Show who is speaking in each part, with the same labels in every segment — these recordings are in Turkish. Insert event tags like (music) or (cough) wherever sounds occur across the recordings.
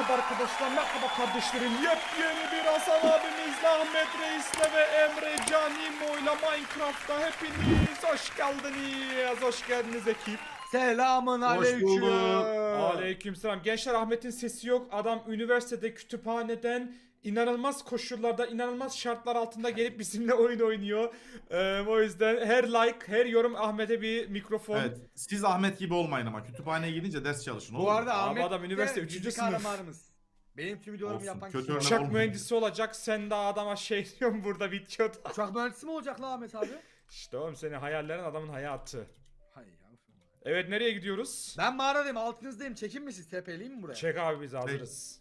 Speaker 1: Merhaba arkadaşlar, merhaba kardeşlerim. Yepyeni bir Hasan abimizle, Ahmet Reis'le ve Emre Canimo'yla Minecraft'ta hepiniz hoş geldiniz. Hoş geldiniz ekip.
Speaker 2: Selamun aleyküm.
Speaker 3: bulduk.
Speaker 1: Aleykümselam. Gençler Ahmet'in sesi yok. Adam üniversitede kütüphaneden inanılmaz koşullarda, inanılmaz şartlar altında gelip bizimle oyun oynuyor. Ee, o yüzden her like, her yorum Ahmet'e bir mikrofon.
Speaker 3: Evet. Siz Ahmet gibi olmayın ama kütüphaneye gidince ders çalışın. olur
Speaker 2: Bu
Speaker 3: mu?
Speaker 2: arada
Speaker 1: Abi
Speaker 2: Ahmet
Speaker 1: adam
Speaker 2: de
Speaker 1: üniversite üçüncü
Speaker 2: gizli
Speaker 1: sınıf.
Speaker 2: kahramanımız. Benim tüm videolarımı
Speaker 3: Olsun,
Speaker 2: yapan
Speaker 3: kötü
Speaker 2: kişi.
Speaker 3: örnek
Speaker 1: Uçak
Speaker 3: olmayın.
Speaker 1: mühendisi olacak. Sen de adama şey diyorsun burada videoda.
Speaker 2: Uçak mühendisi mi olacak la Ahmet abi? (laughs)
Speaker 1: İşte oğlum senin hayallerin adamın hayatı.
Speaker 2: Hayır ya.
Speaker 1: Evet nereye gidiyoruz?
Speaker 2: Ben mağaradayım altınızdayım. Çekin mi siz? TP'leyeyim mi buraya?
Speaker 1: Çek abi biz hazırız.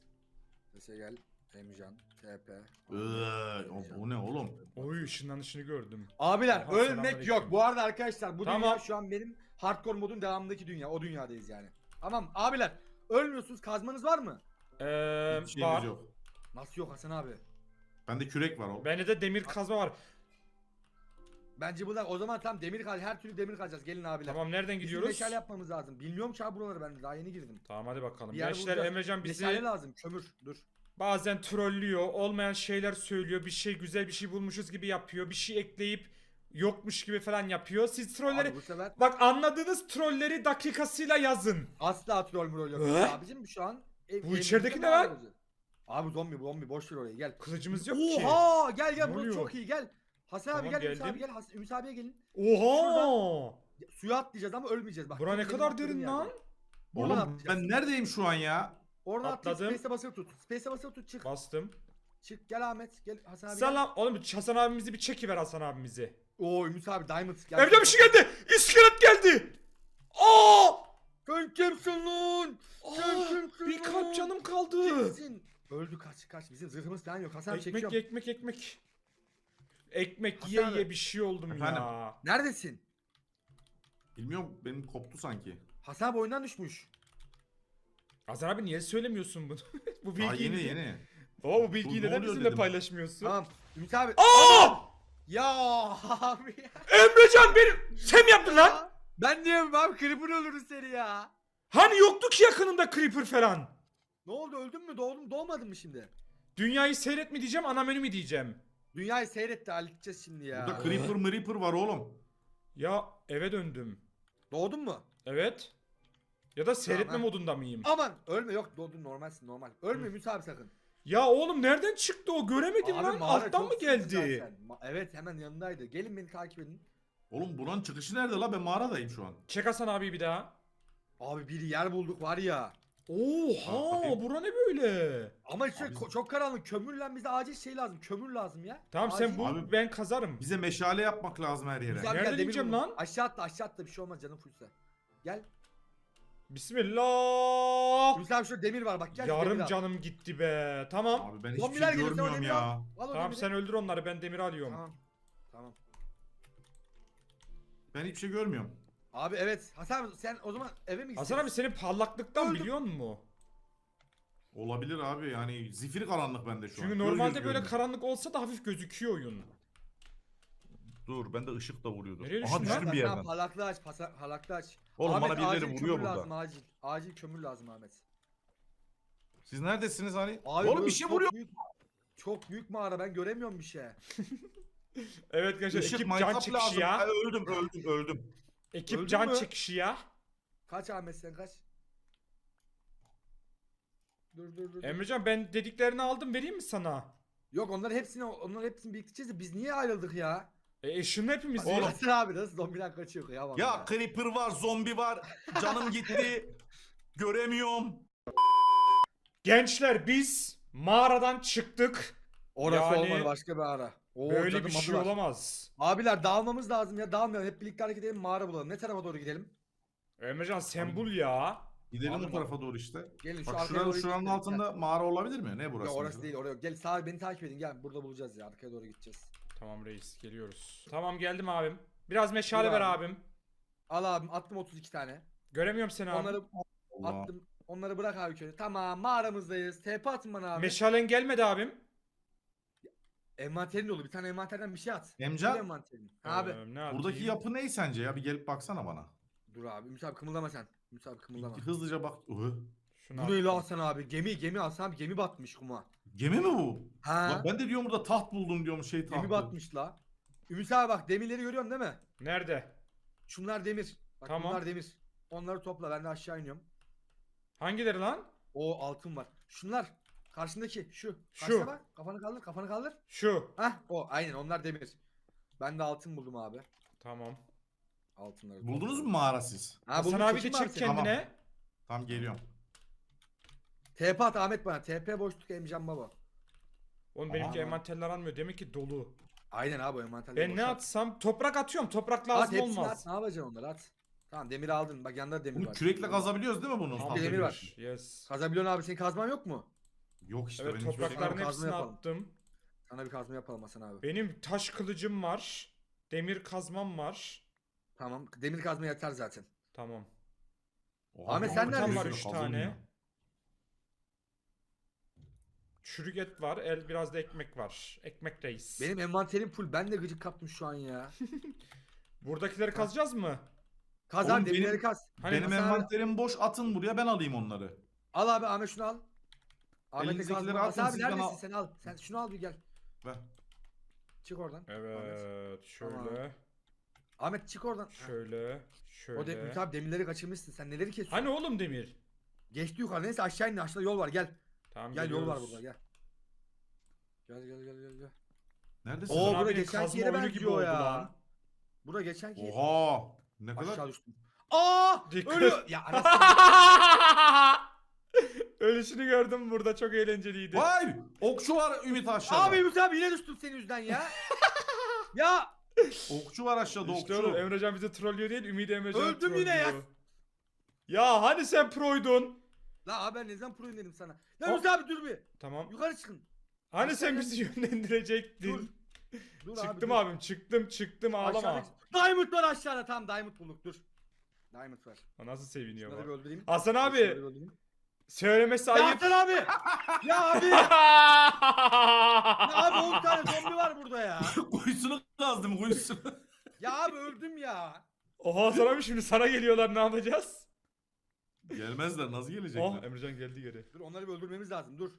Speaker 2: Sese gel. Emcan. TP.
Speaker 3: Iıı, o, o ne oğlum?
Speaker 1: Oy ışınlanışını gördüm.
Speaker 2: Abiler
Speaker 1: Aha,
Speaker 2: ölmek
Speaker 1: selamünaleyküm.
Speaker 2: yok. Bu arada arkadaşlar bu
Speaker 1: Tamam.
Speaker 2: dünya şu an benim hardcore modun devamındaki dünya. O dünyadayız yani. Tamam abiler ölmüyorsunuz. Kazmanız var mı?
Speaker 1: Ee,
Speaker 3: şeyimiz
Speaker 1: var.
Speaker 3: yok.
Speaker 2: Nasıl yok Hasan abi?
Speaker 3: Bende kürek var oğlum.
Speaker 1: Bende de demir kazma var.
Speaker 2: Bence bu da o zaman tam demir kaz her türlü demir kazacağız. Gelin abiler.
Speaker 1: Tamam nereden
Speaker 2: Bizim
Speaker 1: gidiyoruz?
Speaker 2: meşale yapmamız lazım. Bilmiyorum ki abi buraları ben daha yeni girdim.
Speaker 1: Tamam hadi bakalım.
Speaker 2: Bir yer
Speaker 1: Gençler
Speaker 2: bulacağız.
Speaker 1: Emrecan bizi
Speaker 2: Meşale lazım. Kömür. Dur.
Speaker 1: Bazen trollüyor. Olmayan şeyler söylüyor. Bir şey güzel bir şey bulmuşuz gibi yapıyor. Bir şey ekleyip yokmuş gibi falan yapıyor. Siz trolleri...
Speaker 2: Abi bu sefer
Speaker 1: Bak anladığınız trolleri dakikasıyla yazın.
Speaker 2: asla troll mürol yok.
Speaker 1: Hı?
Speaker 2: Abicim şu an ev-
Speaker 1: Bu
Speaker 2: evimizde
Speaker 1: içerideki ne
Speaker 2: mağara
Speaker 1: lan?
Speaker 2: olacak. Abi zombi zombi boş ver orayı gel.
Speaker 1: Kılıcımız yok ki.
Speaker 2: Oha gel gel burası
Speaker 1: oluyor?
Speaker 2: çok iyi gel. Hasan abi
Speaker 1: Tamam,
Speaker 2: gel Ümit
Speaker 1: geldim.
Speaker 2: abi gel Hasan, Ümit abiye gelin.
Speaker 1: Oha!
Speaker 2: Ya, Suya atlayacağız ama ölmeyeceğiz bak.
Speaker 1: Bura ne kadar derin lan?
Speaker 3: Oğlum ben neredeyim şu an ya?
Speaker 2: Oradan atlayıp
Speaker 1: Atladım.
Speaker 2: space'e basılı tut. Space'e basılı tut çık.
Speaker 1: Bastım.
Speaker 2: Çık gel Ahmet gel Hasan abi.
Speaker 1: Selam. Oğlum Hasan abimizi bir çekiver Hasan abimizi.
Speaker 2: Oo Ümit abi Diamond gel.
Speaker 1: Evde bir şey geldi. İskelet geldi. Aa!
Speaker 2: Sen kimsin lan? Sen kimsin
Speaker 1: Bir
Speaker 2: lan?
Speaker 1: kalp canım kaldı.
Speaker 2: Kimsin? Öldü kaç kaç bizim zırhımız falan yok Hasan abi
Speaker 1: Ekmek
Speaker 2: çekiyorum.
Speaker 1: ekmek ekmek. Ekmek
Speaker 2: Hasan
Speaker 1: yiye
Speaker 2: abi.
Speaker 1: yiye bir şey oldum
Speaker 3: Efendim?
Speaker 1: ya.
Speaker 2: Neredesin?
Speaker 3: Bilmiyorum benim koptu sanki.
Speaker 2: Hasan abi oyundan düşmüş.
Speaker 1: Hasan abi niye söylemiyorsun bunu? (laughs) bu
Speaker 3: Daha
Speaker 1: bilgiyi
Speaker 3: yeni yeni.
Speaker 1: Oo bu bilgiyi
Speaker 3: Bu ne
Speaker 1: neden
Speaker 3: oluyor
Speaker 1: bizimle
Speaker 3: dedim.
Speaker 1: paylaşmıyorsun?
Speaker 2: Tamam. Ümit abi.
Speaker 1: Aa!
Speaker 2: Ya abi ya.
Speaker 1: Emrecan benim sen mi yaptın lan?
Speaker 2: Ben diyorum abi Creeper öldürdü seni ya.
Speaker 1: Hani yoktu ki yakınımda creeper falan.
Speaker 2: Ne oldu öldün mü doğdun doğmadın mı şimdi?
Speaker 1: Dünyayı seyret mi diyeceğim ana menü mü diyeceğim?
Speaker 2: Dünyayı seyretti halledeceğiz şimdi ya.
Speaker 3: Burada creeper mreeper var oğlum.
Speaker 1: Ya eve döndüm.
Speaker 2: Doğdun mu?
Speaker 1: Evet. Ya da seyretme
Speaker 2: Tamam.
Speaker 1: modunda mıyım?
Speaker 2: Aman ölme yok doğdun normalsin normal. Ölme Ümit abi sakın.
Speaker 1: Ya oğlum nereden çıktı o? Göremedim
Speaker 2: Abi
Speaker 1: lan.
Speaker 2: mağara
Speaker 1: Alttan
Speaker 2: çok
Speaker 1: mı
Speaker 2: sıkıntı
Speaker 1: geldi?
Speaker 2: zaten. Ma- evet hemen yanındaydı. Gelin beni takip edin.
Speaker 3: Oğlum buranın çıkışı nerede la? Ben mağaradayım şu an.
Speaker 1: Çek Hasan abi bir daha.
Speaker 2: Abi bir yer bulduk var ya.
Speaker 1: Oha
Speaker 3: bakayım.
Speaker 1: bura ne böyle?
Speaker 2: Ama işte
Speaker 3: Abi-
Speaker 2: ko- çok karanlık. Kömürle bize acil şey lazım. Kömür lazım ya.
Speaker 1: Tamam
Speaker 2: Acil.
Speaker 1: sen bu
Speaker 3: Abi-
Speaker 1: ben kazarım.
Speaker 3: Bize meşale yapmak lazım her yere.
Speaker 1: Nereden
Speaker 2: gel, demir
Speaker 1: ineceğim
Speaker 2: buldum.
Speaker 1: lan?
Speaker 2: Aşağı atla aşağı atla bir şey olmaz canım fullse. Gel.
Speaker 1: Bismillah.
Speaker 2: Ümit abi şurada demir var bak gel.
Speaker 1: Yarım
Speaker 2: al.
Speaker 1: canım gitti be. Tamam.
Speaker 3: Abi ben hiçbir
Speaker 2: Zombiler
Speaker 3: şey
Speaker 2: o
Speaker 3: görmüyorum
Speaker 2: demiri al.
Speaker 3: ya.
Speaker 2: Al o
Speaker 1: Tamam
Speaker 2: demiri.
Speaker 1: sen öldür onları ben demir alıyorum.
Speaker 2: Tamam. Tamam.
Speaker 3: Ben hiçbir şey görmüyorum.
Speaker 2: Abi evet. Hasan abi sen o zaman eve mi
Speaker 1: Hasan abi senin parlaklıktan
Speaker 2: Öldüm.
Speaker 1: biliyor musun?
Speaker 3: Olabilir abi yani zifiri karanlık bende şu an.
Speaker 1: Çünkü
Speaker 3: Göz
Speaker 1: normalde böyle karanlık olsa da hafif gözüküyor oyun.
Speaker 4: Dur bende ışık da vuruyordu.
Speaker 1: Nereye
Speaker 4: Aha
Speaker 1: düştün lan?
Speaker 4: düştüm bir yerden.
Speaker 2: parlaklığı aç. pasa- Parlaklığı aç.
Speaker 4: Oğlum
Speaker 2: Ahmet,
Speaker 4: bana birileri
Speaker 2: acil
Speaker 4: vuruyor
Speaker 2: kömür
Speaker 4: burada.
Speaker 2: lazım acil. Acil kömür lazım Ahmet.
Speaker 4: Siz neredesiniz hani?
Speaker 2: Abi
Speaker 4: Oğlum
Speaker 2: böyle
Speaker 4: bir şey
Speaker 2: çok
Speaker 4: vuruyor.
Speaker 2: Büyük, çok büyük mağara ben göremiyorum bir şey. (laughs)
Speaker 1: Evet arkadaşlar
Speaker 4: Işık
Speaker 1: ekip can
Speaker 4: maytap
Speaker 1: çekişi
Speaker 4: lazım.
Speaker 1: ya.
Speaker 4: Ay, öldüm öldüm öldüm.
Speaker 1: Ekip
Speaker 2: Öldün
Speaker 1: can
Speaker 2: mü?
Speaker 1: çekişi ya.
Speaker 2: Kaç Ahmet sen kaç? Dur dur dur. dur.
Speaker 1: Emrecan ben dediklerini aldım vereyim mi sana?
Speaker 2: Yok onların hepsini onların hepsini biriktireceğiz de biz niye ayrıldık ya?
Speaker 1: E eşin hepimiz
Speaker 4: Oğlum.
Speaker 1: ya.
Speaker 2: Hasan abi nasıl zombiden kaçıyor ya vallahi.
Speaker 4: Ya creeper var zombi var. Canım (laughs) gitti. Göremiyorum.
Speaker 1: Gençler biz mağaradan çıktık.
Speaker 2: Orası
Speaker 1: Yani
Speaker 2: olmadı başka bir ara. Oo,
Speaker 1: Böyle bir şey
Speaker 2: var.
Speaker 1: olamaz.
Speaker 2: Abiler dağılmamız lazım ya dağılmayalım. Hep birlikte hareket edelim mağara bulalım. Ne tarafa doğru gidelim?
Speaker 1: Emrecan sen bul ya.
Speaker 3: Gidelim o tarafa doğru işte.
Speaker 2: Gelin şu
Speaker 3: Bak
Speaker 2: arkaya
Speaker 3: şuranın,
Speaker 2: doğru
Speaker 3: şuranın
Speaker 2: gidelim.
Speaker 3: altında mağara olabilir mi? Ne burası?
Speaker 2: Yok orası
Speaker 3: mesela?
Speaker 2: değil oraya. Gel sağ beni takip edin. Gel burada bulacağız ya. Arkaya doğru gideceğiz.
Speaker 1: Tamam reis geliyoruz. Tamam geldim abim. Biraz meşale
Speaker 2: Dur
Speaker 1: ver
Speaker 2: abi.
Speaker 1: abim.
Speaker 2: Al abim attım 32 tane.
Speaker 1: Göremiyorum seni abi.
Speaker 2: Onları
Speaker 3: Allah.
Speaker 2: attım. Onları bırak abi şöyle. Tamam mağaramızdayız. TP atın bana abi.
Speaker 1: Meşalen gelmedi abim.
Speaker 2: Envanterin dolu. Bir tane envanterden bir şey at.
Speaker 3: Emcan,
Speaker 2: Dur envanterini. Abi.
Speaker 1: Ee, ne
Speaker 3: Buradaki
Speaker 1: yapayım?
Speaker 3: yapı ne sence ya? Bir gelip baksana bana.
Speaker 2: Dur abi. Ümit abi kımıldama sen. Ümit abi kımıldama.
Speaker 3: Hızlıca bak. Uhı.
Speaker 1: Şunu
Speaker 2: Bu ne lan
Speaker 1: attım.
Speaker 2: Hasan abi? Gemi gemi Hasan abi gemi batmış kuma.
Speaker 3: Gemi mi bu?
Speaker 2: Ha?
Speaker 3: Lan ben de diyorum burada taht buldum diyorum şey tahtı.
Speaker 2: Gemi batmış la. Ümit abi bak demirleri görüyorsun değil mi?
Speaker 1: Nerede?
Speaker 2: Şunlar demir. Bak
Speaker 1: Tamam.
Speaker 2: bunlar demir. Onları topla ben de aşağı iniyorum.
Speaker 1: Hangileri lan?
Speaker 2: O altın var. Şunlar. Karşındaki şu.
Speaker 1: Şu.
Speaker 2: Karşına bak. Kafanı kaldır kafanı kaldır.
Speaker 1: Şu.
Speaker 2: Hah o aynen onlar demir. Ben de altın buldum abi.
Speaker 1: Tamam.
Speaker 2: Altınları.
Speaker 3: Buldunuz mu mağara siz?
Speaker 2: Ha,
Speaker 1: Hasan
Speaker 2: buldum,
Speaker 1: abi de
Speaker 2: mi
Speaker 1: çek
Speaker 2: seni?
Speaker 1: kendine.
Speaker 3: Tamam geliyorum.
Speaker 2: TP at Ahmet bana. TP boşluk Emcan baba.
Speaker 1: Oğlum benimki
Speaker 3: Aa.
Speaker 1: envanterler almıyor. Demek ki dolu.
Speaker 2: Aynen abi o envanterleri
Speaker 1: Ben ne
Speaker 2: boşalt.
Speaker 1: atsam? Toprak atıyorum. Toprak
Speaker 2: At
Speaker 1: lazım
Speaker 2: hepsini
Speaker 1: olmaz.
Speaker 2: at. Ne yapacaksın onları at. Tamam demir aldın. Bak yanında demir
Speaker 3: Bunu
Speaker 2: var.
Speaker 3: kürekle kazabiliyoruz değil mi bunu?
Speaker 1: Tamam,
Speaker 2: demir var.
Speaker 1: Yes.
Speaker 2: Kazabiliyorsun abi senin kazman yok mu?
Speaker 3: Yok işte
Speaker 1: Evet
Speaker 3: benim hiçbir şeyim
Speaker 1: toprakların
Speaker 3: yok.
Speaker 2: kazma
Speaker 1: hepsini
Speaker 2: yapalım.
Speaker 1: attım.
Speaker 2: Sana bir kazma yapalım Hasan abi.
Speaker 1: Benim taş kılıcım var. Demir kazmam var.
Speaker 2: Tamam demir kazma yeter zaten.
Speaker 1: Tamam.
Speaker 3: Oha,
Speaker 2: Ahmet, sen neredesin?
Speaker 1: var üç
Speaker 3: kazılmıyor.
Speaker 1: tane. Çürük et var. El biraz da ekmek var. Ekmek reis.
Speaker 2: Benim envanterim full. Ben de gıcık kaptım şu an ya. (laughs)
Speaker 1: Buradakileri kazacağız mı?
Speaker 2: Kaz
Speaker 3: Oğlum
Speaker 2: demirleri
Speaker 3: benim-
Speaker 2: kaz.
Speaker 1: Hani
Speaker 3: Benim
Speaker 2: abi-
Speaker 3: envanterim boş atın buraya ben alayım onları.
Speaker 2: Al abi Ahmet şunu al. Ahmet'e
Speaker 3: Elinizdekileri
Speaker 2: kazma. Hasan
Speaker 3: atın,
Speaker 2: abi
Speaker 3: siz bana-
Speaker 2: neredesin sen al. Sen şunu al bir gel.
Speaker 3: Ver.
Speaker 2: Çık oradan. Ahmet.
Speaker 1: Evet. Şöyle.
Speaker 2: Tamam. Ahmet çık oradan.
Speaker 1: Şöyle.
Speaker 2: O de,
Speaker 1: Şöyle.
Speaker 2: Ümit abi demirleri kaçırmışsın. Sen neleri kesiyorsun?
Speaker 1: Hani oğlum demir?
Speaker 2: Geçti yukarı. Neyse aşağı in. Aşağıda yol var. Gel.
Speaker 1: Tamam
Speaker 2: Gel yol var burada. Gel. Gel gel gel gel gel.
Speaker 3: Neredesin?
Speaker 2: Oo, bura
Speaker 1: kazma
Speaker 2: yere benziyor ya.
Speaker 1: lan.
Speaker 2: Bura geçenki.
Speaker 3: Oha! Ne kadar?
Speaker 2: Aşağı düştüm. Aa!
Speaker 1: Dikkat.
Speaker 2: Ölüyor. Ya (laughs) anasını.
Speaker 1: Ölüşünü gördüm burada çok eğlenceliydi.
Speaker 3: Vay! Okçu var Ümit aşağıda.
Speaker 2: Abi Ümit abi yine düştüm senin yüzünden ya. (laughs) ya (laughs)
Speaker 3: Okçu var aşağıda
Speaker 1: İşte
Speaker 3: okçu.
Speaker 1: oğlum Emrecan bizi trollüyor değil Ümidi Emrecan
Speaker 2: Öldüm yine ya.
Speaker 1: Ya hani sen proydun?
Speaker 2: La abi ben ne zaman proyum dedim sana.
Speaker 1: Oh.
Speaker 2: Ya Ümit abi dur bir.
Speaker 1: Tamam.
Speaker 2: Yukarı çıkın.
Speaker 1: Hani sen bizi yönlendirecektin.
Speaker 2: Dur. Dur abi.
Speaker 1: çıktım
Speaker 2: dur.
Speaker 1: abim çıktım çıktım ağlama.
Speaker 2: Aşağıda- Diamond var aşağıda tamam Diamond bulduk dur. Diamond var.
Speaker 1: O Nasıl seviniyor
Speaker 2: Şunları bir
Speaker 1: bak.
Speaker 2: öldüreyim.
Speaker 1: Hasan
Speaker 2: Şunları
Speaker 1: abi
Speaker 2: bir öldüreyim.
Speaker 1: Söylemesi
Speaker 2: Ya
Speaker 1: ayıp.
Speaker 2: Hasan abi. ya abi. (laughs) Ya abi 10 tane zombi var burada ya.
Speaker 3: kuyusunu kazdım kuyusunu.
Speaker 2: Ya abi öldüm ya.
Speaker 1: Oha Hasan abi şimdi sana geliyorlar ne yapacağız?
Speaker 3: Gelmezler nasıl gelecekler?
Speaker 1: Oh Emrecan geldi geri.
Speaker 2: Dur onları bir öldürmemiz lazım dur.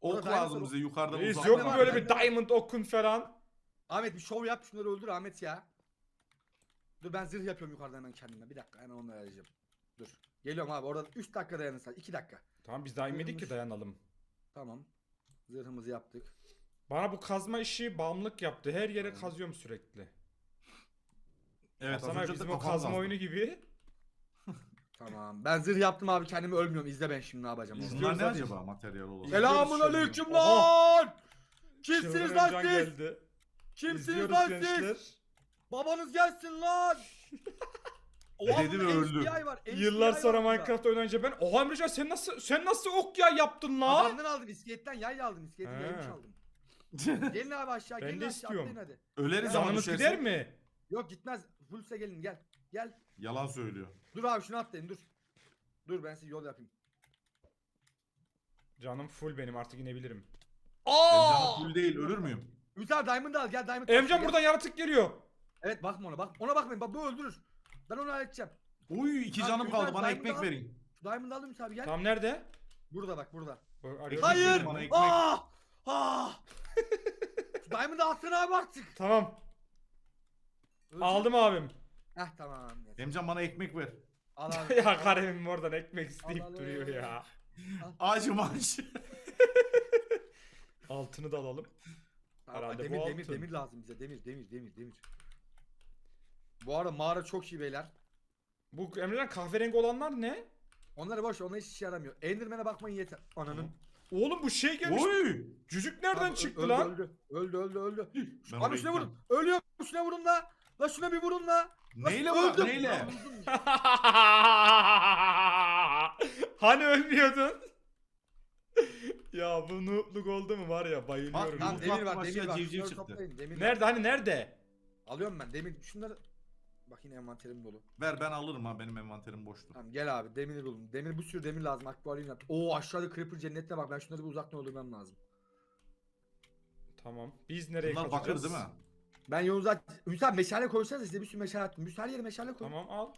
Speaker 3: Ok
Speaker 2: Orada
Speaker 3: lazım bize yukarıdan
Speaker 1: Reis yok mu böyle bir diamond okun falan?
Speaker 2: Ahmet bir şov yap şunları öldür Ahmet ya. Dur ben zırh yapıyorum yukarıdan hemen kendime. Bir dakika hemen onları arayacağım. Dur. Geliyorum abi orada 3 dakika dayanırsan 2 dakika.
Speaker 1: Tamam biz daha inmedik ki dayanalım.
Speaker 2: Tamam. Zırhımızı yaptık.
Speaker 1: Bana bu kazma işi bağımlılık yaptı. Her yere kazıyorum sürekli.
Speaker 3: Evet az önce de
Speaker 1: bizim o
Speaker 3: kafam
Speaker 1: kazma oyunu gibi.
Speaker 2: Tamam. Ben zırh yaptım abi kendimi ölmüyorum. İzle ben şimdi ne yapacağım.
Speaker 1: İzle.
Speaker 2: orada.
Speaker 3: Bunlar ne acaba materyal olarak?
Speaker 2: Selamun aleyküm
Speaker 1: Oha!
Speaker 2: lan. Kimsiniz
Speaker 1: Çılgın
Speaker 2: lan siz?
Speaker 1: geldi.
Speaker 2: Kimsiniz
Speaker 1: İzliyoruz
Speaker 2: lan
Speaker 1: gençler.
Speaker 2: siz? Babanız gelsin lan. (laughs) Oha,
Speaker 3: Dedi
Speaker 2: burada
Speaker 3: ve öldü.
Speaker 2: HDI var.
Speaker 1: Yıllar
Speaker 2: var
Speaker 1: sonra
Speaker 2: burada.
Speaker 1: Minecraft oynayınca ben oha Emrecan sen nasıl sen nasıl ok ya yaptın la?
Speaker 2: Adamdan aldım iskeletten yay aldım. İskeletten
Speaker 1: He.
Speaker 2: yaymış aldım. (laughs) Gelin abi aşağı
Speaker 1: Ben
Speaker 2: gelin
Speaker 1: de
Speaker 2: aşağı
Speaker 1: istiyorum.
Speaker 2: atlayın hadi.
Speaker 3: Öleriz ama düşerse.
Speaker 1: gider mi?
Speaker 2: Yok gitmez. Fullse gelin gel. Gel.
Speaker 3: Yalan söylüyor.
Speaker 2: Dur abi şunu atlayın dur. Dur ben size yol yapayım.
Speaker 1: Canım full benim artık inebilirim. Aa!
Speaker 3: canım full değil ölür müyüm?
Speaker 2: Ümit abi Diamond al gel Diamond.
Speaker 1: Emrecan
Speaker 2: Gel.
Speaker 1: buradan yaratık geliyor.
Speaker 2: Evet bakma ona bak. Ona bakmayın bak bu öldürür. Ben onu halledeceğim.
Speaker 3: Uy iki
Speaker 2: Abi,
Speaker 3: canım kaldı bana
Speaker 2: diamond
Speaker 3: ekmek
Speaker 2: al.
Speaker 3: verin.
Speaker 2: Şu Diamond al Ümit abi gel.
Speaker 1: Tam nerede?
Speaker 2: Burada bak burada.
Speaker 1: Bu-
Speaker 3: Ekmek
Speaker 2: Hayır.
Speaker 3: verin bana ekmek.
Speaker 2: Ah! Ah! Şu (laughs) Diamond'ı atsana abi artık.
Speaker 1: Tamam.
Speaker 2: Öldü.
Speaker 1: Aldım abim.
Speaker 2: Heh tamam.
Speaker 3: Emcan bana ekmek ver.
Speaker 2: Al abi. (laughs)
Speaker 1: ya karemim oradan ekmek isteyip
Speaker 2: Allah Allah.
Speaker 1: duruyor ya.
Speaker 3: Acım acı. (laughs)
Speaker 1: Altını da alalım.
Speaker 2: Tamam,
Speaker 1: Herhalde
Speaker 2: demir demir
Speaker 1: altın.
Speaker 2: demir lazım bize. Demir demir demir demir. Bu arada mağara çok iyi beyler.
Speaker 1: Bu Emrecan kahverengi olanlar ne?
Speaker 2: Onları boş onlar hiç işe yaramıyor. Enderman'e bakmayın yeter. Ananın.
Speaker 1: Oğlum bu şey gelmiş.
Speaker 3: Oy.
Speaker 1: Cücük nereden
Speaker 2: Abi, ö-
Speaker 1: çıktı
Speaker 2: öldü,
Speaker 1: lan?
Speaker 2: Öldü öldü öldü öldü.
Speaker 3: Ben
Speaker 2: Abi
Speaker 3: oraya
Speaker 2: şuna vurun. Ölüyor şuna vurun la. La şuna bir vurun la.
Speaker 3: Neyle
Speaker 2: öldüm.
Speaker 3: vur? Neyle?
Speaker 2: Lan (laughs)
Speaker 1: hani ölmüyordun? ya bu noobluk oldu mu var ya bayılıyorum.
Speaker 3: Bak, Bu
Speaker 2: demir var demir var.
Speaker 3: civciv
Speaker 2: Şunları
Speaker 3: çıktı.
Speaker 2: toplayın, demir var.
Speaker 1: Nerede hani nerede?
Speaker 2: Alıyorum ben demir. Şunları. Bak yine envanterim dolu.
Speaker 3: Ver ben alırım ha benim envanterim boştu.
Speaker 2: Tamam gel abi demir buldum. Demir bu sürü demir lazım. Akbualin yaptı. Oo aşağıda creeper cennetine bak. Ben şunları bir uzaktan öldürmem lazım.
Speaker 1: Tamam. Biz nereye
Speaker 3: Bunlar bakır
Speaker 1: kazacağız?
Speaker 3: değil mi?
Speaker 2: Ben yolu zaten... Abi meşale koysanız size bir sürü meşale attım. Ümit her yere meşale koy.
Speaker 1: Tamam al.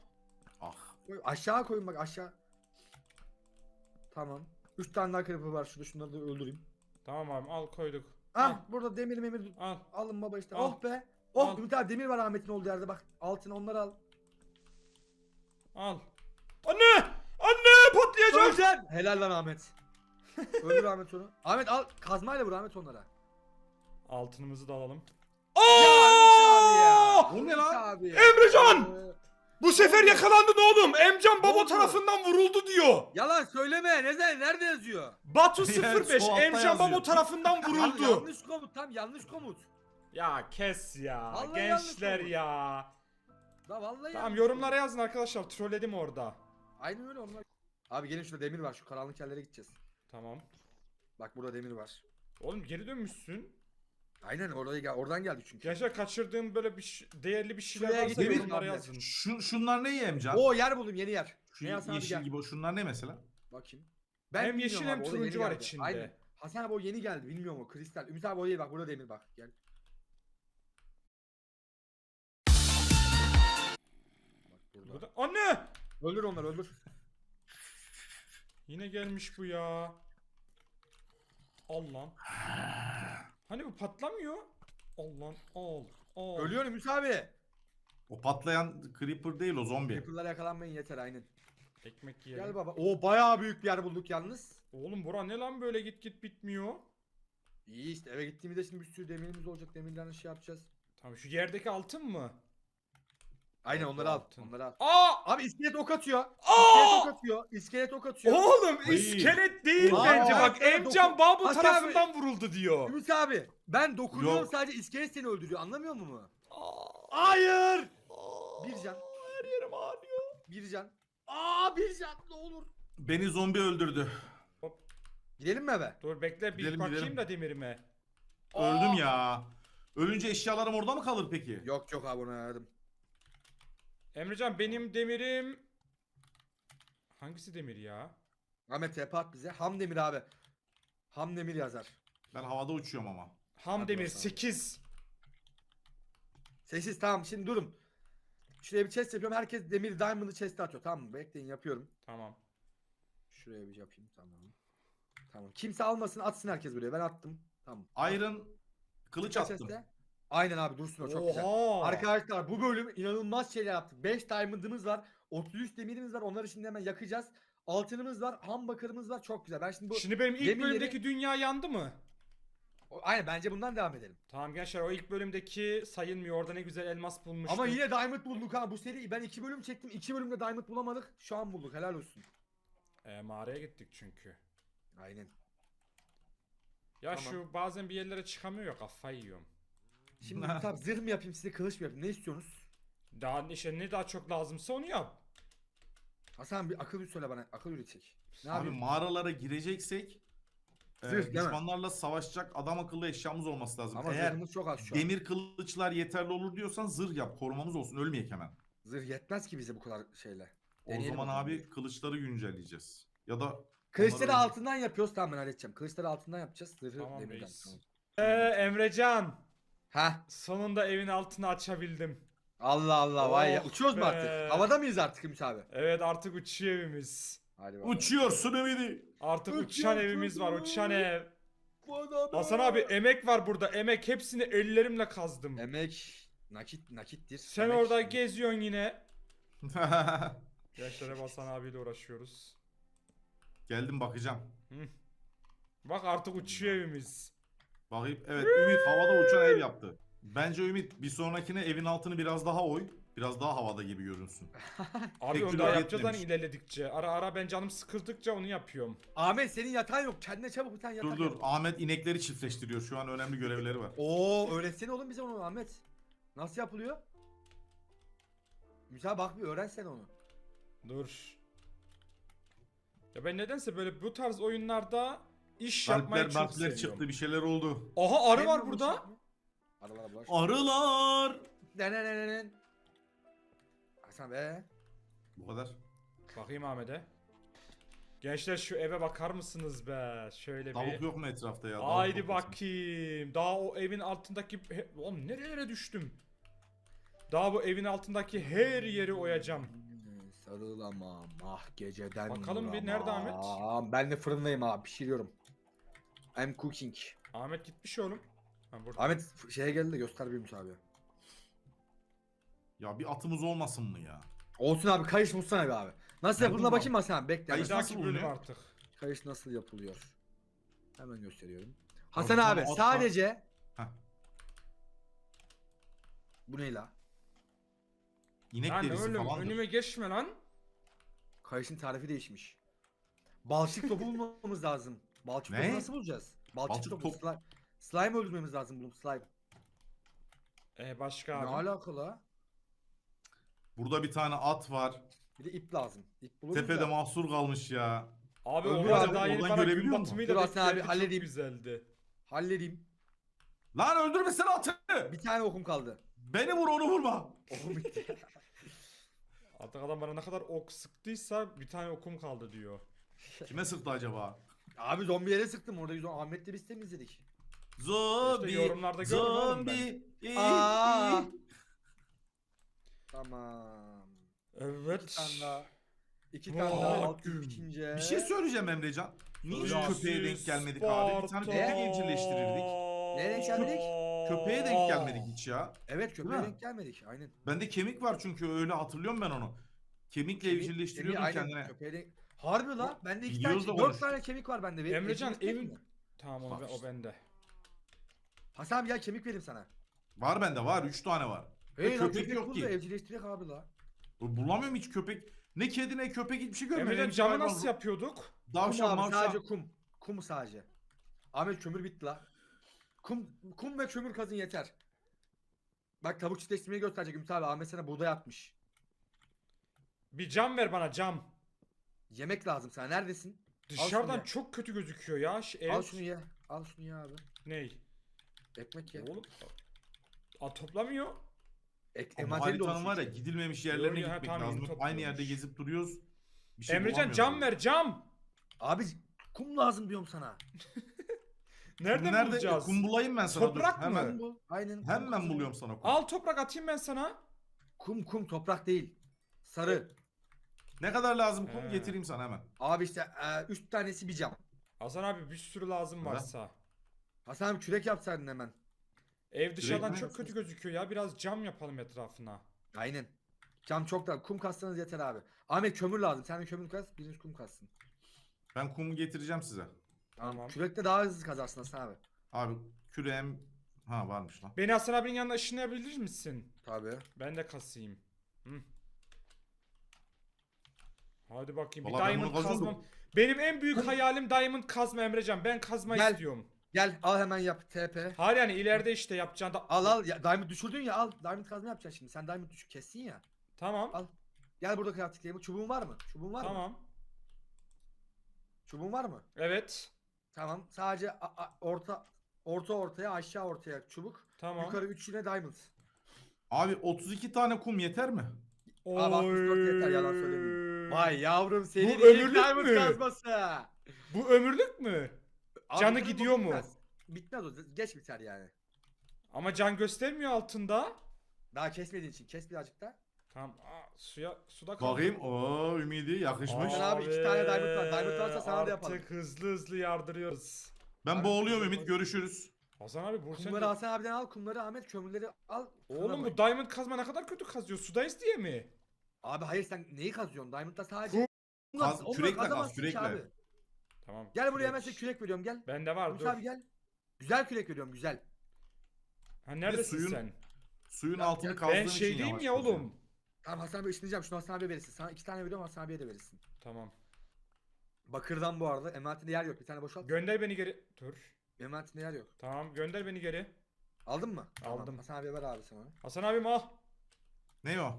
Speaker 3: Ah.
Speaker 2: Koy, Aşağı koyun bak aşağı. Tamam. 3 tane daha creeper var şurada şunları da öldüreyim.
Speaker 1: Tamam abi al koyduk.
Speaker 2: Ah burada demir memir
Speaker 1: Al.
Speaker 2: alın baba işte.
Speaker 1: Al.
Speaker 2: Oh be. Oh
Speaker 1: Al.
Speaker 2: bir tane demir var Ahmet'in olduğu yerde bak. Altına onları al.
Speaker 1: Al. Anne! Anne patlayacak.
Speaker 2: Öleceksin. Helal lan Ahmet. (laughs) Öldür Ahmet onu. Ahmet al kazmayla vur Ahmet onlara.
Speaker 1: Altınımızı da alalım. Aa!
Speaker 3: O ne lan?
Speaker 2: Abi ya.
Speaker 1: Emrecan!
Speaker 2: Ee,
Speaker 1: Bu sefer yakalandın oğlum. Emcan Babo
Speaker 2: oldu?
Speaker 1: tarafından vuruldu diyor.
Speaker 2: Yalan söyleme. Ne zaman nerede yazıyor?
Speaker 1: Batu (laughs)
Speaker 3: Yani
Speaker 1: 05
Speaker 3: sol altta
Speaker 1: Emcan Babo
Speaker 3: yazıyor.
Speaker 1: tarafından
Speaker 2: Yan-
Speaker 1: vuruldu.
Speaker 2: yanlış komut tam yanlış komut.
Speaker 1: Ya kes ya.
Speaker 2: Vallahi yanlış
Speaker 1: Gençler
Speaker 2: oldu.
Speaker 1: ya.
Speaker 2: Da vallahi
Speaker 1: Tamam
Speaker 2: yanlış
Speaker 1: yorumlara yazın arkadaşlar. Trolledim orada.
Speaker 2: Aynen öyle onlar. Abi gelin şurada demir var. Şu karanlık yerlere gideceğiz.
Speaker 1: Tamam.
Speaker 2: Bak burada demir var.
Speaker 1: Oğlum geri dönmüşsün.
Speaker 2: Aynen oraya gel oradan geldik çünkü.
Speaker 1: Gençler kaçırdığım böyle bir ş- değerli bir şeyler
Speaker 2: Şuraya
Speaker 1: varsa
Speaker 2: gidelim
Speaker 1: yorumlara
Speaker 2: abi.
Speaker 1: yazın.
Speaker 3: Şu, şunlar ne Emcan?
Speaker 2: Oo yer buldum yeni yer.
Speaker 3: Şu
Speaker 2: Ne abi
Speaker 3: yeşil
Speaker 2: gel.
Speaker 3: gibi o şunlar ne mesela?
Speaker 2: Bakayım.
Speaker 1: Hem
Speaker 2: bilmiyorum
Speaker 1: yeşil hem
Speaker 2: abi, o da
Speaker 1: turuncu var
Speaker 2: geldi.
Speaker 1: içinde.
Speaker 2: Aynen. Hasan abi o yeni geldi bilmiyorum o kristal. Ümit abi o değil bak burada demir bak gel. Burada.
Speaker 1: Burada... Anne!
Speaker 2: Öldür onları öldür.
Speaker 1: Yine gelmiş bu ya. Al lan. Hani bu patlamıyor? Al lan al. al.
Speaker 2: Ölüyor Ümit abi.
Speaker 3: O patlayan creeper değil o zombi.
Speaker 2: Yapılara yakalanmayın yeter aynen.
Speaker 1: Ekmek yiyelim.
Speaker 2: Gel baba. Oo bayağı büyük bir yer bulduk yalnız.
Speaker 1: Oğlum bura ne lan böyle git git bitmiyor.
Speaker 2: İyi işte eve gittiğimizde şimdi bir sürü demirimiz olacak. Demirlerle şey yapacağız.
Speaker 1: Tamam şu yerdeki altın mı?
Speaker 2: Aynen onları al.
Speaker 1: Altın.
Speaker 2: Onları al.
Speaker 1: Aa!
Speaker 2: Abi iskelet ok atıyor.
Speaker 1: Aa!
Speaker 2: İskelet ok atıyor. İskelet ok atıyor.
Speaker 1: Oğlum
Speaker 3: Ay.
Speaker 1: iskelet değil
Speaker 2: Aa,
Speaker 1: bence bak
Speaker 2: evet,
Speaker 1: Emcan
Speaker 2: dokun-
Speaker 1: Babu
Speaker 2: Hasan
Speaker 1: tarafından vuruldu diyor.
Speaker 2: Ümit abi ben dokunuyorum
Speaker 3: Yok.
Speaker 2: sadece iskelet seni öldürüyor anlamıyor musun? mu?
Speaker 1: Aa,
Speaker 2: Hayır.
Speaker 1: aa,
Speaker 2: Bir can.
Speaker 1: Her yerim ağrıyor.
Speaker 2: Bir can. Aa bir can ne olur.
Speaker 3: Beni zombi öldürdü.
Speaker 2: Gidelim mi eve?
Speaker 1: Dur bekle bir
Speaker 3: Gidelim,
Speaker 1: bakayım
Speaker 3: gidelim.
Speaker 1: da demirime.
Speaker 3: Öldüm ya. Ölünce eşyalarım orada mı kalır peki?
Speaker 2: Yok yok abi onu ayarladım.
Speaker 1: Emrecan benim demirim... Hangisi demir ya?
Speaker 2: Ahmet tepe at bize. Ham demir abi. Ham demir yazar.
Speaker 3: Ben havada uçuyorum ama.
Speaker 1: Ham
Speaker 2: Hadi
Speaker 1: demir
Speaker 2: bakalım.
Speaker 1: 8.
Speaker 2: Sessiz tamam şimdi durun. Şuraya bir chest yapıyorum. Herkes demir diamond'ı chest'e atıyor. Tamam mı? Bekleyin yapıyorum.
Speaker 1: Tamam.
Speaker 2: Şuraya bir yapayım. Tamam. Tamam. Kimse almasın atsın herkes buraya. Ben attım. Tamam.
Speaker 3: Iron kılıç
Speaker 2: Chest
Speaker 3: attım.
Speaker 2: Aynen abi dursun o çok güzel.
Speaker 1: Oha.
Speaker 2: Arkadaşlar bu bölüm inanılmaz şeyler yaptık. 5 diamond'ımız var. 33 demirimiz var. Onları şimdi hemen yakacağız. Altınımız var. Ham bakırımız var. Çok güzel. Ben şimdi bu...
Speaker 1: Şimdi benim ilk
Speaker 2: demirleri-
Speaker 1: bölümdeki dünya yandı mı?
Speaker 2: Aynen bence bundan devam edelim.
Speaker 1: Tamam gençler o ilk bölümdeki sayılmıyor. Orada ne güzel elmas bulmuştum.
Speaker 2: Ama yine diamond bulduk ha. Bu seri ben 2 bölüm çektim. 2 bölümde diamond bulamadık. Şu an bulduk. Helal olsun.
Speaker 1: Ee, mağaraya gittik çünkü.
Speaker 2: Aynen.
Speaker 1: Ya
Speaker 2: Tamam.
Speaker 1: şu bazen bir yerlere çıkamıyor ya kafayı yiyorum.
Speaker 2: Şimdi tabi zırh mı yapayım size kılıç mı yapayım? Ne istiyorsunuz?
Speaker 1: Daha işte ne daha çok lazımsa onu yap.
Speaker 2: Hasan bir akıl söyle bana. Akıl üretecek. Ne
Speaker 3: Abi
Speaker 2: yapayım?
Speaker 3: mağaralara gireceksek e,
Speaker 2: Zırh, değil mi?
Speaker 3: düşmanlarla savaşacak adam akıllı eşyamız olması lazım.
Speaker 2: Ama
Speaker 3: Eğer
Speaker 2: zırhımız çok az şu an.
Speaker 3: demir kılıçlar yeterli olur diyorsan zırh yap. Korumamız olsun. Ölmeyek hemen.
Speaker 2: Zırh yetmez ki bize bu kadar şeyle.
Speaker 3: O
Speaker 2: Deneyelim
Speaker 3: zaman
Speaker 2: bakalım
Speaker 3: abi kılıçları güncelleyeceğiz. Ya da
Speaker 2: Kılıçları
Speaker 3: Onları-
Speaker 2: altından yapıyoruz. Tamam ben halledeceğim. Kılıçları altından yapacağız. Zırhı
Speaker 1: Tamam
Speaker 2: demirden.
Speaker 1: reis. Ee, Emrecan.
Speaker 2: Ha.
Speaker 1: Sonunda evin altını açabildim.
Speaker 2: Allah Allah vay ya.
Speaker 1: Oh
Speaker 2: Uçuyoruz mu
Speaker 1: be.
Speaker 2: artık? Havada mıyız artık Ümit abi?
Speaker 1: Evet artık uçuyor evimiz.
Speaker 2: Hadi bakalım.
Speaker 3: uçuyorsun ümidi.
Speaker 1: Artık
Speaker 2: Uçuyor
Speaker 1: uçan evimiz var
Speaker 2: çocuğum.
Speaker 1: uçan ev.
Speaker 2: Bana
Speaker 1: Hasan abi emek var burada emek hepsini ellerimle kazdım.
Speaker 2: Emek nakit nakittir.
Speaker 1: Sen
Speaker 2: Emek-
Speaker 1: orada geziyorsun yine. (laughs) Gençlere Hasan abiyle uğraşıyoruz.
Speaker 3: Geldim bakacağım.
Speaker 1: Bak artık uçuyor evimiz.
Speaker 3: Bakayım. Evet Ümit havada uçan ev yaptı. Bence Ümit bir sonrakine evin altını biraz daha oy. Biraz daha havada gibi görünsün. (laughs)
Speaker 1: Abi
Speaker 3: Pek
Speaker 1: onu yapacağız hani
Speaker 3: yetmemiş.
Speaker 1: ilerledikçe. Ara ara ben canım sıkıldıkça onu yapıyorum.
Speaker 2: Ahmet senin yatağın yok. Kendine çabuk bir tane yatak
Speaker 3: dur dur
Speaker 2: yap.
Speaker 3: Ahmet inekleri çiftleştiriyor. Şu an önemli görevleri var.
Speaker 2: Oo öğretsene oğlum bize onu Ahmet. Nasıl yapılıyor? Abi bak bir öğren sen onu.
Speaker 1: Dur. Ya ben nedense böyle bu tarz oyunlarda iş yapmayı çok seviyorum.
Speaker 3: çıktı bir şeyler oldu.
Speaker 1: Aha arı var burada.
Speaker 2: musun? Arılara bulaş.
Speaker 3: Arılar.
Speaker 2: Denenenen. Hasan be.
Speaker 3: Bu kadar.
Speaker 1: Bakayım Ahmet'e. Gençler şu eve bakar mısınız be? Şöyle
Speaker 3: Tavuk
Speaker 1: bir.
Speaker 3: yok mu etrafta ya? Tavuk
Speaker 1: Haydi bakayım. Daha o evin altındaki... He- Oğlum nerelere düştüm? Daha bu evin altındaki her yeri oyacağım.
Speaker 2: Sarılamam ah geceden
Speaker 1: Bakalım bir, nerede Ahmet?
Speaker 2: vuramam. Ben de fırındayım abi pişiriyorum. I'm cooking.
Speaker 1: Ahmet gitmiş oğlum. Ha, burada.
Speaker 2: Ahmet şeye geldi de göster bir Ümit abi.
Speaker 3: Ya bir atımız olmasın mı ya?
Speaker 2: Olsun abi kayış bulsana be abi. Nasıl
Speaker 3: Ben
Speaker 2: yapıldığına
Speaker 3: bulmam.
Speaker 2: bakayım mı sen? Bekle.
Speaker 3: Kayış nasıl
Speaker 1: dahaki bölüm
Speaker 3: bulunuyor?
Speaker 1: artık.
Speaker 2: Kayış nasıl yapılıyor? Hemen gösteriyorum. Hasan abi
Speaker 3: at var.
Speaker 2: sadece
Speaker 3: Heh.
Speaker 2: bu ne la?
Speaker 3: İnek
Speaker 1: Lan
Speaker 3: derisi
Speaker 1: oğlum
Speaker 3: falandır.
Speaker 1: önüme geçme lan.
Speaker 2: Kayışın tarifi değişmiş. Balçık topu (laughs) bulmamız lazım. Balçık
Speaker 3: Ne?
Speaker 2: topu nasıl bulacağız? Balçık,
Speaker 3: Balçık
Speaker 2: topu.
Speaker 3: top-
Speaker 2: Slime. Slime öldürmemiz lazım bunu slime.
Speaker 1: Ee, başka
Speaker 2: Ne
Speaker 1: abi.
Speaker 2: alakalı ha?
Speaker 3: Burada bir tane at var.
Speaker 2: Bir de ip lazım. İp buluruz
Speaker 3: Tepede
Speaker 2: da.
Speaker 3: mahsur kalmış ya.
Speaker 1: Abi
Speaker 2: Öldür
Speaker 1: o
Speaker 2: abi,
Speaker 1: daha yeni
Speaker 3: oradan
Speaker 1: bana
Speaker 3: görebiliyor musun?
Speaker 1: batımıyla
Speaker 2: Dur Hasan abi,
Speaker 1: geldi,
Speaker 2: halledeyim.
Speaker 1: Güzeldi.
Speaker 2: Halledeyim.
Speaker 3: Lan öldürmesene atı.
Speaker 2: Bir tane okum kaldı.
Speaker 3: Beni vur onu vurma.
Speaker 2: Okum bitti.
Speaker 1: Artık adam bana ne kadar ok sıktıysa bir tane okum kaldı diyor.
Speaker 3: Kime sıktı acaba?
Speaker 2: Abi zombilere sıktım orada biz o Ahmet'le biz temizledik.
Speaker 3: Zombi.
Speaker 1: İşte yorumlarda gördüm oğlum ben.
Speaker 3: Zombi.
Speaker 2: Aa. Tamam.
Speaker 1: Evet.
Speaker 2: İki tane daha. İki tane daha bitince.
Speaker 3: Bir şey söyleyeceğim Emrecan. Niye hiç köpeğe denk gelmedik abi? Bir tane köpek evcilleştirirdik.
Speaker 2: Nereye denk gelmedik?
Speaker 3: Köpeğe denk gelmedik hiç ya.
Speaker 2: Evet köpeğe
Speaker 3: mi?
Speaker 2: denk gelmedik. Aynen.
Speaker 3: Bende kemik var çünkü öyle hatırlıyorum ben onu. Kemikle
Speaker 2: Kemik-
Speaker 3: evcilleştiriyordum
Speaker 2: kemiği aynen,
Speaker 3: kendine.
Speaker 2: Köpeğe denk... Harbi la. Bende iki tane,
Speaker 3: da
Speaker 2: dört tane kemik var bende. Benim-
Speaker 1: Emrecan evin...
Speaker 2: mi?
Speaker 1: Tamam o,
Speaker 3: Bak
Speaker 1: o
Speaker 3: işte.
Speaker 1: bende.
Speaker 2: Hasan abi gel kemik vereyim sana.
Speaker 3: Var bende var. 3 tane var.
Speaker 2: Hey lan
Speaker 3: köpek
Speaker 2: köpek
Speaker 3: yok ki.
Speaker 2: evcilleştirek abi la.
Speaker 3: Bulamıyorum hiç köpek. Ne kedi ne köpek hiçbir şey görmedim.
Speaker 1: Emrecan camı
Speaker 3: hayvan-
Speaker 1: nasıl yapıyorduk?
Speaker 2: Kum
Speaker 3: Davşan
Speaker 2: abi
Speaker 3: mavşan.
Speaker 2: sadece kum. Kum sadece. Ahmet kömür bitti la. Kum, kum ve kömür kazın yeter. Bak tavuk çiftleştirmeyi gösterecek Ümit abi. Ahmet sana buğday atmış.
Speaker 1: Bir cam ver bana cam.
Speaker 2: Yemek lazım sana. Neredesin?
Speaker 1: Dışarıdan
Speaker 2: ye.
Speaker 1: çok kötü gözüküyor ya. Şu ev...
Speaker 2: Al şunu ye. Al şunu ye abi.
Speaker 1: Ney?
Speaker 2: Ekmek ye.
Speaker 1: Oğlum. A toplamıyor.
Speaker 2: Ek,
Speaker 3: Ama haritanın var ya gidilmemiş yerlerine
Speaker 1: ha,
Speaker 3: gitmek
Speaker 1: tamam,
Speaker 3: lazım. Aynı yerde gezip duruyoruz. Bir şey
Speaker 1: Emrecan
Speaker 3: bulamıyoruz
Speaker 1: cam ver cam.
Speaker 2: Abi kum lazım diyorum sana. (laughs)
Speaker 1: Nereden
Speaker 3: Nerede?
Speaker 1: bulacağız?
Speaker 3: Kum bulayım ben sana. dur.
Speaker 1: Toprak mı?
Speaker 3: Hemen,
Speaker 2: Kum bul. Aynen. kum
Speaker 3: hemen buluyorum sana kum.
Speaker 1: Al toprak atayım ben sana.
Speaker 2: Kum kum toprak değil. Sarı.
Speaker 3: Ne kadar lazım kum
Speaker 1: He.
Speaker 3: getireyim sana hemen.
Speaker 2: Abi işte e, üç tanesi bir cam.
Speaker 1: Hasan abi bir sürü lazım
Speaker 3: Neden?
Speaker 1: varsa.
Speaker 2: Hasan abi kürek yapsaydın hemen.
Speaker 1: Ev dışarıdan
Speaker 3: mi?
Speaker 1: çok kötü gözüküyor ya. Biraz cam yapalım etrafına.
Speaker 2: Aynen. Cam çok da kum kassanız yeter abi. Ahmet kömür lazım. Sen de kömür kas, biriniz kum kassın.
Speaker 3: Ben kum getireceğim size.
Speaker 1: Tamam.
Speaker 2: Kürekte daha hızlı kazarsın Hasan abi.
Speaker 3: Abi küreğim... Ha varmış lan.
Speaker 1: Beni Hasan abinin yanına ışınlayabilir misin?
Speaker 2: Tabii.
Speaker 1: Ben de kasayım. Hı. Hadi bakayım bir
Speaker 3: Vallahi ben bunu
Speaker 1: diamond
Speaker 3: kazıyorum.
Speaker 1: kazmam. Benim en büyük hayalim diamond kazma Emrecan. Ben kazma
Speaker 2: Gel.
Speaker 1: istiyorum.
Speaker 2: Gel al hemen yap TP.
Speaker 1: Hayır yani ileride işte yapacağın da...
Speaker 2: Al al. Ya, diamond düşürdün ya al. Diamond kazma yapacaksın şimdi. Sen diamond düşük kessin ya.
Speaker 1: Tamam.
Speaker 2: Al. Gel burada crafting Çubuğun var mı? Çubuğun var mı?
Speaker 1: Tamam.
Speaker 2: Çubuğun var mı?
Speaker 1: Evet.
Speaker 2: Tamam. Sadece a- a- orta orta ortaya aşağı ortaya çubuk.
Speaker 1: Tamam.
Speaker 2: Yukarı 3 yine diamond.
Speaker 3: Abi 32 tane kum yeter mi?
Speaker 2: Abi 64 yeter, yalan söylemeyeyim. Vay yavrum senin
Speaker 1: Bu ömürlük mü?
Speaker 2: kazması.
Speaker 1: Bu ömürlük mü?
Speaker 2: Abi
Speaker 1: Canı gidiyor mu?
Speaker 2: Bitmez. Bitmez o. Geç biter yani.
Speaker 1: Ama can göstermiyor altında.
Speaker 2: Daha kesmediğin için kes birazcık da.
Speaker 1: Tamam. Aa, suya suda kaldı.
Speaker 3: Bakayım. Oo ümidi yakışmış.
Speaker 2: Aa. abi, iki tane diamond var. Diamond varsa sana da yapalım.
Speaker 1: Artık hızlı hızlı yardırıyoruz.
Speaker 3: Ben
Speaker 2: Abi,
Speaker 3: boğuluyorum Ümit görüşürüz.
Speaker 1: Hasan abi bu sen
Speaker 2: Kumları Hasan abiden al. Kumları Ahmet kömürleri al.
Speaker 1: Oğlum bu diamond kazma ne kadar kötü kazıyor. Sudayız diye mi?
Speaker 2: Abi hayır sen neyi kazıyorsun? Diamond'da sadece.
Speaker 3: Kaz-
Speaker 2: onunla
Speaker 3: kürekle kaz,
Speaker 2: kazamazsın ki
Speaker 3: kürekle.
Speaker 2: abi.
Speaker 1: Tamam.
Speaker 2: Gel buraya hemen
Speaker 1: kürek.
Speaker 2: size kürek veriyorum gel.
Speaker 1: Bende var
Speaker 2: Ümit
Speaker 1: dur.
Speaker 2: abi gel. Güzel kürek veriyorum güzel.
Speaker 1: Ha neredesin
Speaker 3: suyun-
Speaker 1: sen?
Speaker 3: Suyun
Speaker 2: Ya,
Speaker 3: altını
Speaker 2: ben
Speaker 3: kazdığın
Speaker 1: Ben
Speaker 3: için
Speaker 1: şey diyeyim
Speaker 3: yavaş
Speaker 1: ya oğlum.
Speaker 2: Tamam Hasan abi ışınlayacağım. Şunu Hasan abiye verirsin. Sana iki tane veriyorum Hasan abiye de verirsin.
Speaker 1: Tamam.
Speaker 2: Bakırdan bu arada. Emanetinde yer yok. Bir tane boşalt.
Speaker 1: Gönder beni geri. Dur.
Speaker 2: Emanetinde yer yok.
Speaker 1: Tamam gönder beni geri.
Speaker 2: Aldın mı? Tamam,
Speaker 1: Aldım.
Speaker 2: Hasan abiye ver abi sana.
Speaker 1: Hasan abim al.
Speaker 3: Ne o?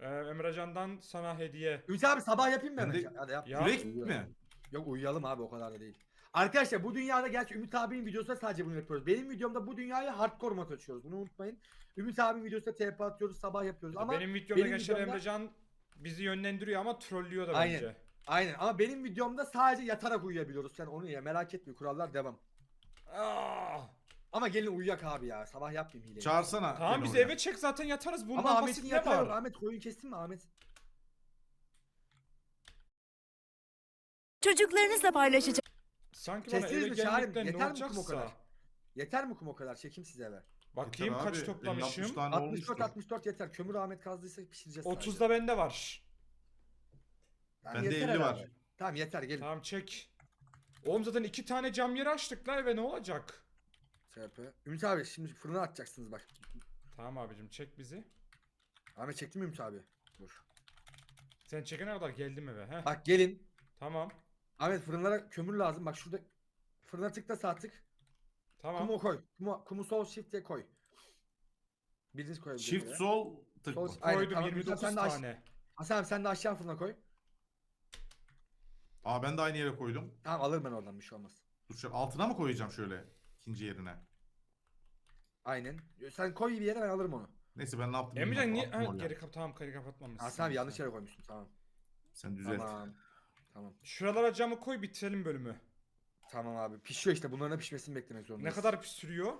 Speaker 1: Ee, Emrecan'dan sana hediye.
Speaker 2: Ümit abi sabah yapayım mı
Speaker 3: Ben de-
Speaker 2: hemen? Hadi yap.
Speaker 1: Ya.
Speaker 2: Uyuyor.
Speaker 3: mi?
Speaker 2: Yok uyuyalım abi o kadar da değil. Arkadaşlar bu dünyada gerçi Ümit abinin videosunda sadece bunu yapıyoruz. Benim videomda bu dünyayı hardcore mod açıyoruz. Bunu unutmayın. Ümit abinin videosunda TP atıyoruz, sabah yapıyoruz ama
Speaker 1: benim videomda
Speaker 2: benim
Speaker 1: gençler
Speaker 2: videomda-
Speaker 1: Emrecan bizi yönlendiriyor ama trollüyor da
Speaker 2: Aynen.
Speaker 1: bence.
Speaker 2: aynen ama benim videomda sadece yatarak uyuyabiliyoruz. Sen onu ya merak etme kurallar devam.
Speaker 1: Ah!
Speaker 2: Ama gelin uyuyak abi ya. Sabah yapmayayım hileyi.
Speaker 3: Çağırsana.
Speaker 1: Tamam
Speaker 3: beni
Speaker 1: biz
Speaker 3: oraya.
Speaker 1: eve çek zaten yatarız. Bundan
Speaker 2: ama
Speaker 1: basit
Speaker 2: Ahmet'in
Speaker 1: ne
Speaker 2: yatağı
Speaker 1: var?
Speaker 2: Ahmet koyun kestin mi Ahmet?
Speaker 5: Çocuklarınızla paylaşacak.
Speaker 1: Sanki bana
Speaker 2: Kestiniz
Speaker 1: eve
Speaker 2: mi Çağrı'm?
Speaker 1: gelmekten ne
Speaker 2: Yeter mi kum o
Speaker 1: olacaksa.
Speaker 2: kadar? Yeter mi kum o kadar? Çekeyim size eve.
Speaker 1: Bakayım
Speaker 3: Yeter
Speaker 1: kaç
Speaker 3: abi,
Speaker 1: toplamışım.
Speaker 3: 50-60 tane
Speaker 2: 64
Speaker 3: olmuştur.
Speaker 2: 64 yeter. Kömür Ahmet kazdıysa pişireceğiz sadece.
Speaker 1: 30 da bende var.
Speaker 2: Tamam,
Speaker 3: Bende
Speaker 2: yeter
Speaker 3: 50 var.
Speaker 2: herhalde. Tamam yeter gelin.
Speaker 1: Tamam çek. Oğlum zaten iki tane cam yeri açtık la eve ne olacak?
Speaker 2: CHP. Ümit abi şimdi fırına atacaksınız bak.
Speaker 1: Tamam abicim çek bizi.
Speaker 2: Ahmet çekti mi Ümit abi? Dur.
Speaker 1: Sen çekene kadar geldim eve. Heh.
Speaker 2: Bak gelin.
Speaker 1: Tamam.
Speaker 2: Ahmet fırınlara kömür lazım. Bak şurada fırına tıkla sağ tık.
Speaker 1: Tamam.
Speaker 2: Kumu koy. Kumu, kumu sol shift diye koy. Biriniz koyabilir
Speaker 3: Çift
Speaker 2: oraya.
Speaker 3: sol tık
Speaker 2: Sol-? Aynen,
Speaker 1: Koydum
Speaker 2: tamam,
Speaker 1: 29
Speaker 2: sen de
Speaker 1: tane.
Speaker 2: Hasan abi sen de aşağı fırına koy.
Speaker 3: Aa ben de aynı yere koydum.
Speaker 2: Tamam alırım ben oradan bir şey olmaz.
Speaker 3: Dur şöyle altına mı koyacağım şöyle ikinci yerine?
Speaker 2: Aynen. Sen koy bir yere ben alırım onu.
Speaker 3: Neyse ben ne yaptım?
Speaker 1: Emrecan
Speaker 3: bilmiyorum,
Speaker 1: niye?
Speaker 3: attım
Speaker 1: Ha,
Speaker 3: oraya.
Speaker 1: geri kap tamam geri kapatmamışsın.
Speaker 2: Hasan abi yanlış yere koymuşsun tamam.
Speaker 3: Sen düzelt.
Speaker 2: Tamam. Tamam.
Speaker 1: Şuralara camı koy bitirelim bölümü.
Speaker 2: Tamam abi. Pişiyor işte. Bunların da pişmesini beklemek
Speaker 1: Ne
Speaker 2: zorundayız.
Speaker 1: kadar sürüyor?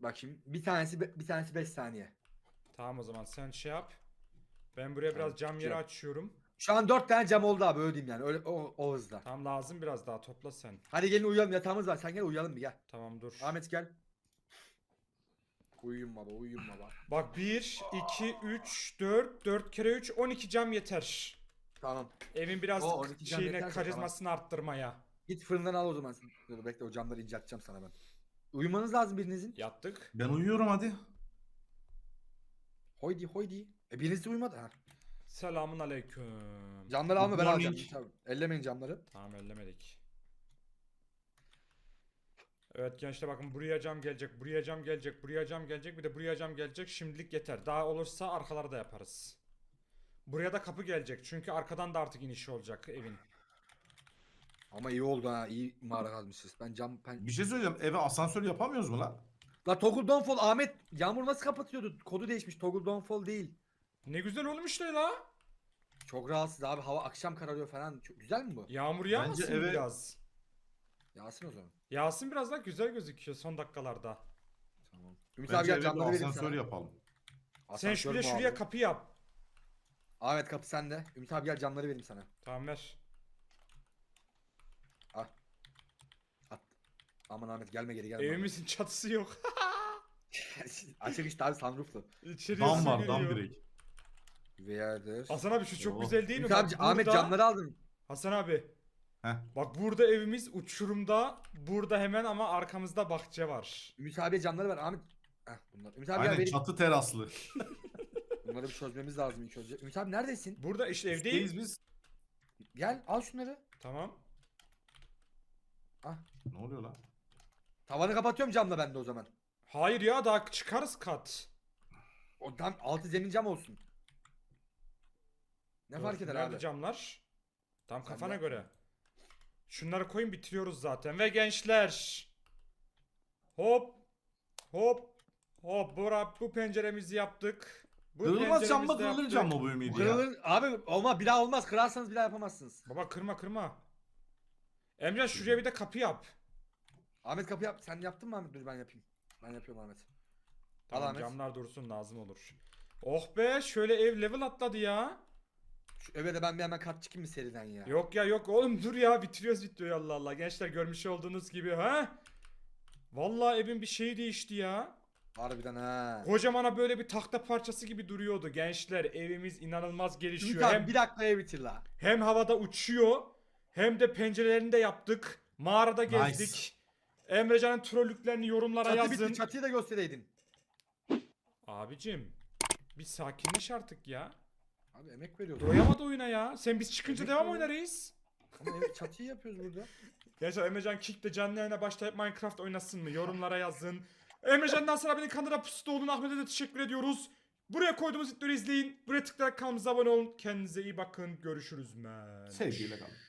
Speaker 2: Bakayım. Bir tanesi be- bir tanesi 5 saniye.
Speaker 1: Tamam o zaman sen şey yap. Ben buraya biraz
Speaker 2: Tamam,
Speaker 1: cam yeri
Speaker 2: yap.
Speaker 1: açıyorum.
Speaker 2: Şu an 4 tane cam oldu abi öyle diyeyim yani. Öyle o, o hızda.
Speaker 1: Tamam lazım biraz daha topla sen.
Speaker 2: Hadi gelin uyuyalım yatağımız var. Sen gel uyuyalım bir gel.
Speaker 1: Tamam dur.
Speaker 2: Ahmet gel. Uyuyun baba uyuyun baba.
Speaker 1: Bak 1, 2, 3, 4, 4 kere 3, 12 cam yeter.
Speaker 2: Tamam.
Speaker 1: Evin biraz
Speaker 2: O, 12 cam
Speaker 1: şeyine
Speaker 2: yeterse
Speaker 1: karizmasını arttırmaya.
Speaker 2: Git fırından al o zaman. Dur bekle o camları incelteceğim sana ben. Uyumanız lazım birinizin.
Speaker 1: Yattık.
Speaker 3: Ben uyuyorum hadi.
Speaker 2: Hoydi hoydi. E biriniz de uyumadı ha.
Speaker 1: Selamun aleyküm.
Speaker 2: Camları alma ben
Speaker 3: Good
Speaker 2: alacağım.
Speaker 3: morning.
Speaker 2: Tamam. Ellemeyin camları.
Speaker 1: Tamam ellemedik. Evet gençler bakın buraya cam gelecek, buraya cam gelecek, buraya cam gelecek, bir de buraya cam gelecek. Şimdilik yeter. Daha olursa arkaları da yaparız. Buraya da kapı gelecek çünkü arkadan da artık iniş olacak evin.
Speaker 2: Ama iyi oldu ha. iyi mağara kazmışız. Ben cam pen...
Speaker 3: Bir şey söyleyeceğim. Eve asansör yapamıyoruz mu lan?
Speaker 2: La Toggle Downfall Ahmet yağmur nasıl kapatıyordu? Kodu değişmiş. Toggle Downfall değil.
Speaker 1: Ne güzel olmuş da la.
Speaker 2: Çok rahatsız abi. Hava akşam kararıyor falan. Çok güzel mi bu?
Speaker 1: Yağmur yağmasın
Speaker 3: eve-
Speaker 1: biraz.
Speaker 2: Yağsın o zaman.
Speaker 1: Yağsın biraz daha güzel gözüküyor son dakikalarda.
Speaker 2: Tamam. Ümit abi
Speaker 3: Bence
Speaker 2: gel
Speaker 3: eve bir
Speaker 2: camları vereyim
Speaker 3: asansör
Speaker 2: sana.
Speaker 3: yapalım.
Speaker 1: Sen şu bir de
Speaker 2: Asansör mu
Speaker 1: şuraya
Speaker 2: abi?
Speaker 1: kapı yap.
Speaker 2: Ahmet kapı sende. Ümit abi gel camları vereyim sana.
Speaker 1: Tamam ver.
Speaker 2: Al. At. Aman Ahmet gelme geri gelme.
Speaker 1: Evimizin çatısı yok. (laughs)
Speaker 2: Açık işte abi sunrooflu.
Speaker 1: İçeriye
Speaker 3: Dam
Speaker 1: su
Speaker 3: var dam
Speaker 1: giriyor.
Speaker 3: direkt.
Speaker 2: Veyadır.
Speaker 1: Hasan abi şu çok
Speaker 3: Oh.
Speaker 1: güzel değil mi?
Speaker 2: Ümit abi
Speaker 1: Bak
Speaker 2: Ahmet
Speaker 1: burada-
Speaker 2: camları aldın.
Speaker 1: Hasan abi.
Speaker 3: Heh.
Speaker 1: Bak burada evimiz uçurumda. Burada hemen ama arkamızda bahçe var.
Speaker 2: Ümit abi camları ver. Ahmet. Heh, bunlar. Ümit abi
Speaker 3: Aynen
Speaker 2: vereyim.
Speaker 3: çatı teraslı. (laughs)
Speaker 2: Bunları bir çözmemiz lazım ilk önce. Ümit abi neredesin?
Speaker 1: Burada işte
Speaker 3: Evdeyiz
Speaker 1: evdeyiz.
Speaker 3: biz.
Speaker 2: Gel al şunları.
Speaker 1: Tamam.
Speaker 2: Ah.
Speaker 3: Ne oluyor lan?
Speaker 2: Tavanı kapatıyorum camla ben de o zaman.
Speaker 1: Hayır ya daha çıkarız kat.
Speaker 2: O tam altı zemin cam olsun. Ne
Speaker 1: Dur,
Speaker 2: fark eder
Speaker 1: nerede
Speaker 2: abi?
Speaker 1: camlar? Tam
Speaker 2: Sen
Speaker 1: kafana
Speaker 2: de-
Speaker 1: göre. Şunları koyun bitiriyoruz zaten. Ve gençler. Hop. Hop. Hop. Bura, bu penceremizi yaptık. Bu
Speaker 3: Kırılmaz cam mı
Speaker 1: penceremizi de
Speaker 3: kırılır
Speaker 1: yaptık.
Speaker 3: cam mı bu
Speaker 2: Bu
Speaker 3: ümidi ya?
Speaker 2: kırılır. Abi olma bir daha olmaz. Kırarsanız bir daha yapamazsınız.
Speaker 1: Baba kırma kırma. Emre şuraya bir de kapı yap.
Speaker 2: Ahmet kapı yap. Sen yaptın mı Ahmet? Dur ben yapayım. Ben yapıyorum Ahmet.
Speaker 1: Tamam
Speaker 2: Ahmet.
Speaker 1: camlar dursun lazım olur. Oh be şöyle ev level atladı ya.
Speaker 2: Şu eve de ben bir hemen kat çıkayım mı seriden ya?
Speaker 1: Yok ya yok oğlum dur ya bitiriyoruz videoyu Allah Allah. Gençler görmüş olduğunuz gibi ha. Vallahi evin bir şeyi değişti ya.
Speaker 2: Harbiden ha.
Speaker 1: Kocamana böyle bir tahta parçası gibi duruyordu. Gençler evimiz inanılmaz
Speaker 2: Ümit
Speaker 1: gelişiyor.
Speaker 2: abi
Speaker 1: Hem,
Speaker 2: bir dakikaya bitir la.
Speaker 1: hem havada uçuyor hem de pencerelerini de yaptık. Mağarada
Speaker 3: Nice.
Speaker 1: gezdik. Emrecan'ın trollüklerini yorumlara
Speaker 2: Çatı
Speaker 1: yazın.
Speaker 2: bitti. Çatıyı da göstereydin.
Speaker 1: Abicim bir sakinleş artık ya.
Speaker 2: Abi emek veriyoruz.
Speaker 1: Doyamadı oyuna ya. Sen biz çıkınca
Speaker 2: Evet
Speaker 1: devam oynarız.
Speaker 2: Ama ev, çatıyı yapıyoruz burada. (laughs)
Speaker 1: Gençler Emrecan Kick'te canlı yayına başlayıp Minecraft oynasın mı? Yorumlara yazın. Emrecan'dan sonra beni kanala pusuda olun. Ahmet'e de teşekkür ediyoruz. Buraya koyduğumuz videoları izleyin. Buraya tıklayarak kanalımıza abone olun. Kendinize iyi bakın. Görüşürüz. Men.
Speaker 3: Sevgiyle kalın.